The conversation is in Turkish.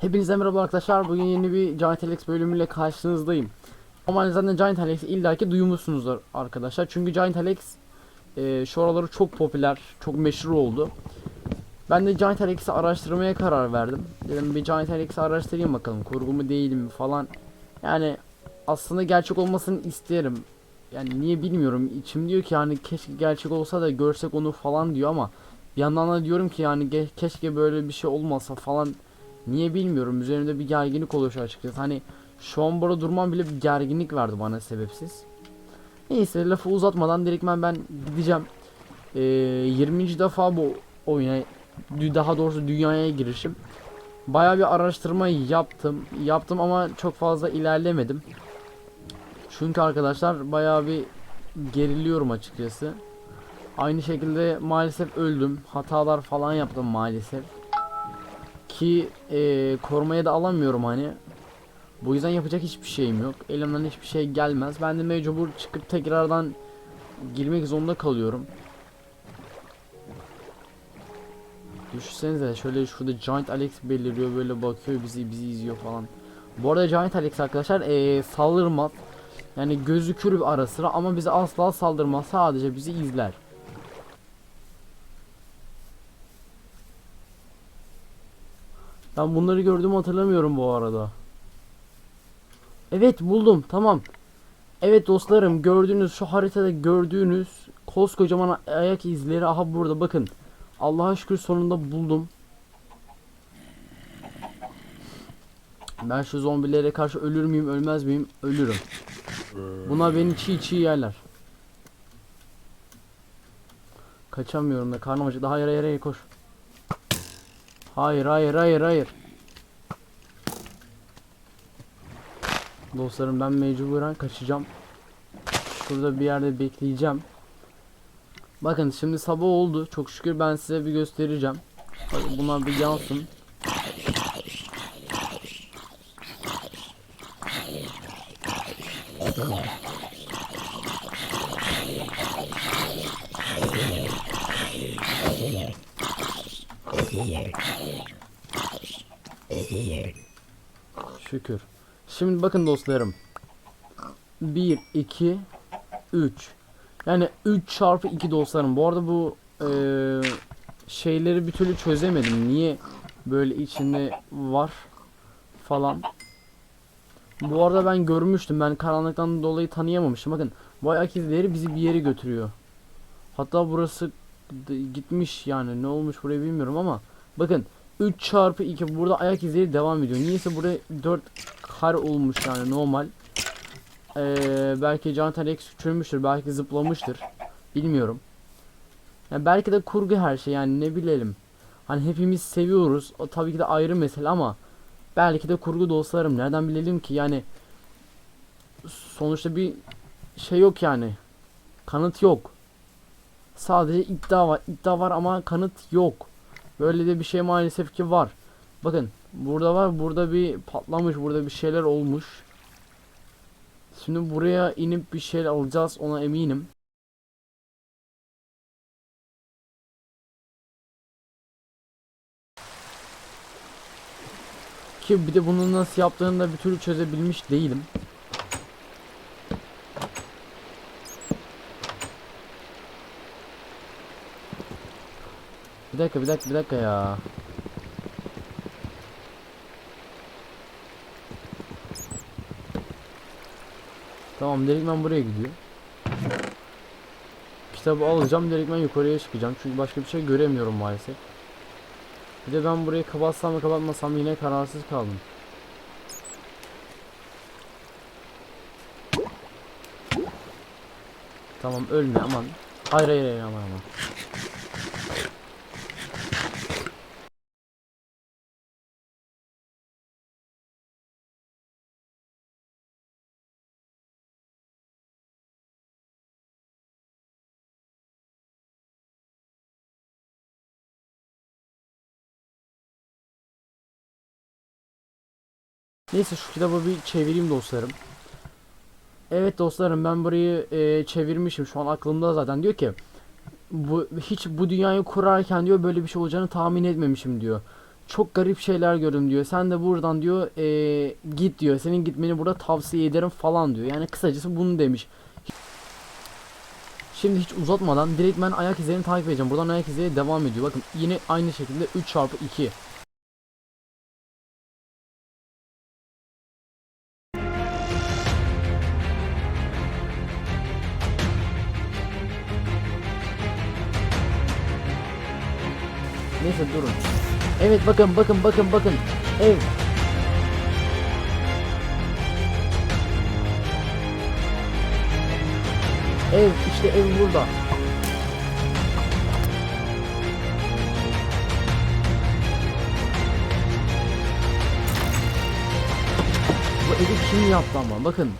Hepinize merhaba arkadaşlar. Bugün yeni bir Giant Alex bölümüyle karşınızdayım. Ama zaten Giant Alex'i illaki duymuşsunuzdur arkadaşlar. Çünkü Giant Alex e, şu araları çok popüler, çok meşhur oldu. Ben de Giant Alex'i araştırmaya karar verdim. Dedim bir Giant Alex'i araştırayım bakalım. Kurgu mu değil mi falan. Yani aslında gerçek olmasını isterim. Yani niye bilmiyorum. İçim diyor ki yani keşke gerçek olsa da görsek onu falan diyor ama bir yandan da diyorum ki yani keşke böyle bir şey olmasa falan Niye bilmiyorum. Üzerimde bir gerginlik oluşuyor açıkçası. Hani şu an burada durmam bile bir gerginlik verdi bana sebepsiz. Neyse lafı uzatmadan direktmen ben gideceğim. Ee, 20. defa bu oyuna daha doğrusu dünyaya girişim. Baya bir araştırma yaptım. Yaptım ama çok fazla ilerlemedim. Çünkü arkadaşlar baya bir geriliyorum açıkçası. Aynı şekilde maalesef öldüm. Hatalar falan yaptım maalesef ki e, korumaya da alamıyorum hani. Bu yüzden yapacak hiçbir şeyim yok. Elimden hiçbir şey gelmez. Ben de mecbur çıkıp tekrardan girmek zorunda kalıyorum. Düşünsenize şöyle şurada Giant Alex beliriyor böyle bakıyor bizi bizi izliyor falan. Bu arada Giant Alex arkadaşlar e, saldırmaz. Yani gözükür ara sıra ama bize asla saldırmaz. Sadece bizi izler. Ben bunları gördüğümü hatırlamıyorum bu arada. Evet buldum tamam. Evet dostlarım gördüğünüz şu haritada gördüğünüz koskocaman ayak izleri aha burada bakın. Allah'a şükür sonunda buldum. Ben şu zombilere karşı ölür müyüm ölmez miyim? Ölürüm. Buna beni çiğ çiğ yerler. Kaçamıyorum da karnım acıktı. Hayır hayır hayır koş. Hayır hayır hayır hayır. Dostlarım ben mecburen kaçacağım. Şurada bir yerde bekleyeceğim. Bakın şimdi sabah oldu. Çok şükür ben size bir göstereceğim. Bakın bunlar bir yansın. Şükür. Şimdi bakın dostlarım. 1, 2, 3. Yani 3 çarpı 2 dostlarım. Bu arada bu eee, şeyleri bir türlü çözemedim. Niye böyle içinde var falan. Bu arada ben görmüştüm. Ben karanlıktan dolayı tanıyamamıştım. Bakın bu ayak izleri bizi bir yere götürüyor. Hatta burası gitmiş yani ne olmuş buraya bilmiyorum ama bakın 3 çarpı 2 burada ayak izleri devam ediyor. Niyeyse buraya 4 kar olmuş yani normal. Ee, belki Jonathan Rex küçülmüştür. Belki zıplamıştır. Bilmiyorum. Yani belki de kurgu her şey yani ne bilelim. Hani hepimiz seviyoruz. O tabii ki de ayrı mesele ama belki de kurgu dostlarım. Nereden bilelim ki yani sonuçta bir şey yok yani. Kanıt yok. Sadece iddia var. İddia var ama kanıt yok. Böyle de bir şey maalesef ki var. Bakın burada var. Burada bir patlamış. Burada bir şeyler olmuş. Şimdi buraya inip bir şeyler alacağız. Ona eminim. Ki bir de bunu nasıl yaptığını da bir türlü çözebilmiş değilim. Bir dakika bir dakika bir dakika ya. Tamam direktmen buraya gidiyor. Kitabı alacağım direktmen yukarıya çıkacağım çünkü başka bir şey göremiyorum maalesef. Bir de ben burayı kapatsam mı kapatmasam yine kararsız kaldım. Tamam ölme aman. Hayır hayır hayır aman aman. Neyse şu kitabı bir çevireyim dostlarım. Evet dostlarım ben burayı e, çevirmişim şu an aklımda zaten diyor ki bu hiç bu dünyayı kurarken diyor böyle bir şey olacağını tahmin etmemişim diyor. çok garip şeyler gördüm diyor. Sen de buradan diyor eee, git diyor. Senin gitmeni burada tavsiye ederim falan diyor. Yani kısacası bunu demiş. Şimdi hiç uzatmadan direkt ben ayak izlerini takip edeceğim. Buradan ayak izleri devam ediyor. Bakın yine aynı şekilde 3 çarpı 2. Neyse durun. Evet bakın bakın bakın bakın. Ev. Ev işte ev burada. Bu evi kim yaptı ama bakın